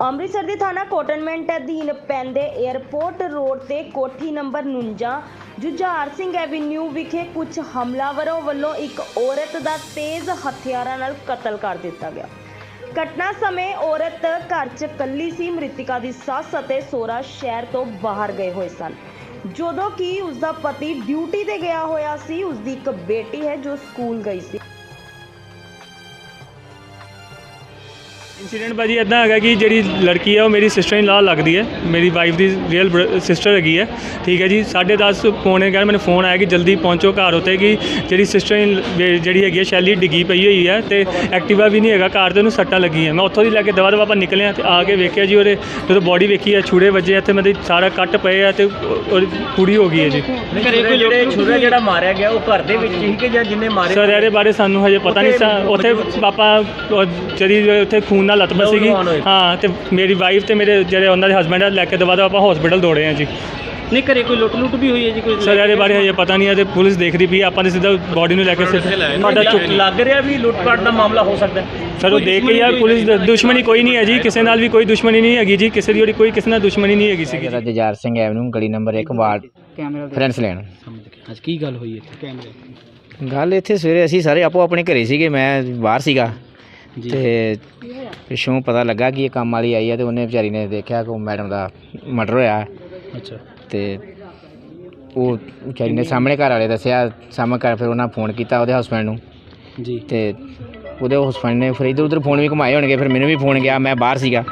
ਅੰਮ੍ਰਿਤਸਰ ਦੇ ਥਾਣਾ ਕੋਟਨਮੈਂਟ ਅਧੀਨ ਪੈਂਦੇ 에ਅਰਪੋਰਟ ਰੋਡ ਤੇ ਕੋਠੀ ਨੰਬਰ 49 ਜੁਝਾਰ ਸਿੰਘ ਐਵੀਨਿਊ ਵਿਖੇ ਕੁਝ ਹਮਲਾਵਰਾਂ ਵੱਲੋਂ ਇੱਕ ਔਰਤ ਦਾ ਤੇਜ਼ ਹਥਿਆਰਾਂ ਨਾਲ ਕਤਲ ਕਰ ਦਿੱਤਾ ਗਿਆ। ਘਟਨਾ ਸਮੇਂ ਔਰਤ ਘਰ 'ਚ ਇਕੱਲੀ ਸੀ, ਮ੍ਰਿਤਿਕਾ ਦੀ ਸੱਸ ਅਤੇ ਸੋਹਰਾ ਸ਼ਹਿਰ ਤੋਂ ਬਾਹਰ ਗਏ ਹੋਏ ਸਨ। ਜਦੋਂ ਕਿ ਉਸ ਦਾ ਪਤੀ ਡਿਊਟੀ ਤੇ ਗਿਆ ਹੋਇਆ ਸੀ ਉਸ ਦੀ ਇੱਕ ਬੇਟੀ ਹੈ ਜੋ ਸਕੂਲ ਗਈ ਸੀ। ਇਨਸੀਡੈਂਟ ਭਾਜੀ ਇਦਾਂ ਹੈਗਾ ਕਿ ਜਿਹੜੀ ਲੜਕੀ ਹੈ ਉਹ ਮੇਰੀ ਸਿਸਟਰ ਇਨ ਲਾ ਲੱਗਦੀ ਹੈ। ਮੇਰੀ ਵਾਈਫ ਦੀ ਰੀਅਲ ਸਿਸਟਰ ਹੈਗੀ ਹੈ। ਠੀਕ ਹੈ ਜੀ 10:30 ਪੌਣੇ ਘਰ ਮੈਨੂੰ ਫੋਨ ਆਇਆ ਕਿ ਜਲਦੀ ਪਹੁੰਚੋ ਘਰ ਉੱਤੇ ਕਿ ਜਿਹੜੀ ਸਿਸਟਰ ਇਨ ਜਿਹੜੀ ਹੈਗੀ ਹੈ ਸ਼ੈਲੀ ਡਿੱਗੀ ਪਈ ਹੋਈ ਹੈ ਤੇ ਐਕਟਿਵਾ ਵੀ ਨਹੀਂ ਹੈਗਾ ਕਾਰ ਤੇ ਉਹਨੂੰ ਸੱਟਾਂ ਲੱਗੀਆਂ। ਮੈਂ ਉੱਥੋਂ ਦੀ ਲੈ ਕੇ ਦਵਾ ਦਵਾ ਆਪਾਂ ਨਿਕਲੇ ਹਾਂ ਤੇ ਆ ਕੇ ਵੇਖਿਆ ਜੀ ਉਹਦੇ ਜਦੋਂ ਬੋਡੀ ਵੇਖੀ ਹੈ ਛੁਰੇ ਵੱਜੇ ਆ ਤੇ ਮੇਰੇ ਸਾਰਾ ਕੱਟ ਪਏ ਆ ਤੇ ਉਹ- ਉਹਦੀ ਪੂਰੀ ਹੋ ਗਈ ਹੈ ਜੀ। ਘਰੇ ਕੋਈ ਜਿਹੜੇ ਛੁਰਾ ਜਿਹੜਾ ਮਾਰਿਆ ਗਿਆ ਉਹ ਘਰ ਦੇ ਵਿੱਚ ਹੀ ਕਿ ਜਾਂ ਜਿੰਨੇ ਮਾਰੇ ਸਰ ਇਹਦੇ ਬਾਰੇ ਸਾਨੂੰ ਹਜੇ ਪਤਾ ਨਹੀਂ ਸਾ ਉੱਥੇ ਪਾਪਾ ਜਿਹੜੀ ਉੱਥੇ ਖੂਨ ਨਾਲ ਲਤਮ ਸੀਗੀ। ਹਾਂ ਤੇ ਮੇਰੀ ਵਾਈਫ ਤੇ ਮੇਰੇ ਜਿਹੜੇ ਉਹਨਾਂ ਦੇ ਹਸਬੰਡ ਆ ਲੈ ਕੇ ਦਵਾ ਆਪਾਂ ਹਸਪੀਟਲ ਦੌੜੇ ਆ ਜੀ। ਨਹੀਂ ਘਰੇ ਕੋਈ ਲੁੱਟ ਲੁੱਟ ਵੀ ਹੋਈ ਹੈ ਜੀ ਕੋਈ ਸਰ ਇਹਦੇ ਬਾਰੇ ਹਜੇ ਪਤਾ ਨਹੀਂ ਹੈ ਤੇ ਪੁਲਿਸ ਦੇਖ ਰਹੀ ਵੀ ਹੈ, ਆਪਾਂ ਨੇ ਸਿੱਧਾ ਬੋਡੀ ਨੂੰ ਲੈ ਕੇ ਸਾਡਾ ਚੁੱਕ ਲੱਗ ਰਿਹਾ ਵੀ ਲੁੱਟਪਾਟ ਦਾ ਮਾਮਲਾ ਹੋ ਸਕਦਾ ਹੈ। ਸਰ ਉਹ ਦੇਖ ਕੇ ਯਾਰ ਪੁਲਿਸ ਦੁਸ਼ਮਣੀ ਕੋਈ ਨਹੀਂ ਹੈ ਜੀ ਕਿਸੇ ਨਾਲ ਵੀ ਕੋਈ ਦੁਸ਼ਮਣੀ ਨਹੀਂ ਹੈਗੀ ਜੀ ਕਿਸੇ ਦੀ ਕੋਈ ਕਿਸੇ ਨਾਲ ਦੁਸ਼ਮਣੀ ਨਹੀਂ ਹੈਗੀ ਸੀਗੀ ਜਜਾਰ ਸਿੰਘ ਐਵਨਿਊ ਗਲੀ ਨੰਬਰ 1 ਵਾਰਡ ਕੈਮਰਾ ਫਰੈਂਸ ਲੈਣ। ਅੱਜ ਕੀ ਗੱਲ ਹੋਈ ਇੱਥੇ? ਕੈਮਰੇ। ਗੱਲ ਇੱਥੇ ਸਵੇਰੇ ਅਸੀਂ ਸਾਰੇ ਆਪੋ ਆਪਣੇ ਘਰੇ ਸੀਗੇ ਮੈਂ ਬਾਹਰ ਸੀਗਾ। ਤੇ ਪਿੱਛੋਂ ਪਤਾ ਲੱਗਾ ਕਿ ਇਹ ਕੰਮ ਵਾਲੀ ਆਈ ਹੈ ਤੇ ਉਹਨੇ ਵਿਚਾਰੀ ਨੇ ਦੇਖਿਆ ਕਿ ਉਹ ਮੈਡਮ ਦਾ ਮਰਡਰ ਹੋਇਆ। ਅੱਛਾ। ਤੇ ਉਹ ਵਿਚਾਰੀ ਨੇ ਸਾਹਮਣੇ ਘਰ ਵਾਲੇ ਦੱਸਿਆ ਸਾਹਮਣੇ ਘਰ ਫਿਰ ਉਹਨਾਂ ਫੋਨ ਕੀਤਾ ਉਹਦੇ ਹਸਬੰਡ ਨੂੰ। ਜੀ। ਤੇ ਉਹਦੇ ਹਸਬੰਡ ਨੇ ਫਿਰ ਇੱਧਰ ਉੱਧਰ ਫੋਨ ਵੀ ਘੁਮਾਏ ਹੋਣਗੇ ਫਿਰ ਮੈਨੂੰ ਵੀ ਫੋਨ ਗਿਆ ਮੈਂ ਬਾਹਰ ਸੀਗਾ।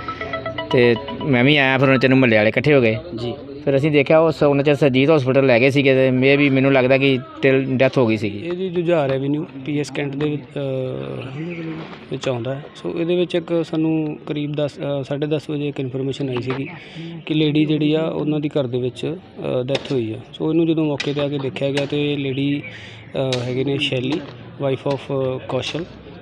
ਤੇ ਮੈਂ ਵੀ ਆਇਆ ਫਿਰ ਉਹਨਾਂ ਚਿਰ ਨੂੰ ਮੱਲੇ ਵਾਲੇ ਇਕੱਠੇ ਹੋ ਗਏ। ਜੀ। ਫਿਰ ਅਸੀਂ ਦੇਖਿਆ ਉਹ ਉਹਨਾਂ ਚਿਰ ਸਰਜੀਤ ਹਸਪੀਟਲ ਲੈ ਗਏ ਸੀਗੇ ਤੇ ਮੇ ਵੀ ਮੈਨੂੰ ਲੱਗਦਾ ਕਿ ਟਿਲ ਡੈਥ ਹੋ ਗਈ ਸੀਗੀ। ਇਹਦੀ ਜੀ ਜੁਝਾਰ ਐਵੀਨਿਊ ਪੀਐਸ ਕੈਂਟ ਦੇ ਵਿੱਚ, ਅਹ, ਵਿੱਚ ਆਉਂਦਾ ਹੈ। ਸੋ ਇਹਦੇ ਵਿੱਚ ਇੱਕ ਸਾਨੂੰ ਕਰੀਬ 10 10:30 ਵਜੇ ਇੱਕ ਇਨਫੋਰਮੇਸ਼ਨ ਆਈ ਸੀਗੀ ਕਿ ਲੇਡੀ ਜਿਹੜੀ ਆ ਉਹਨਾਂ ਦੀ ਘਰ ਦੇ ਵਿੱਚ ਡੈਥ ਹੋਈ ਆ। ਸੋ ਇਹਨੂੰ ਜਦੋਂ ਮੌਕੇ ਤੇ ਆ ਕੇ ਦੇਖਿਆ ਗਿਆ ਤੇ ਲੇਡੀ ਹੈਗੇ ਨੇ ਸ਼ੈਲੀ ਵਾਈਫ ਆਫ ਕੌਸ਼ਲ।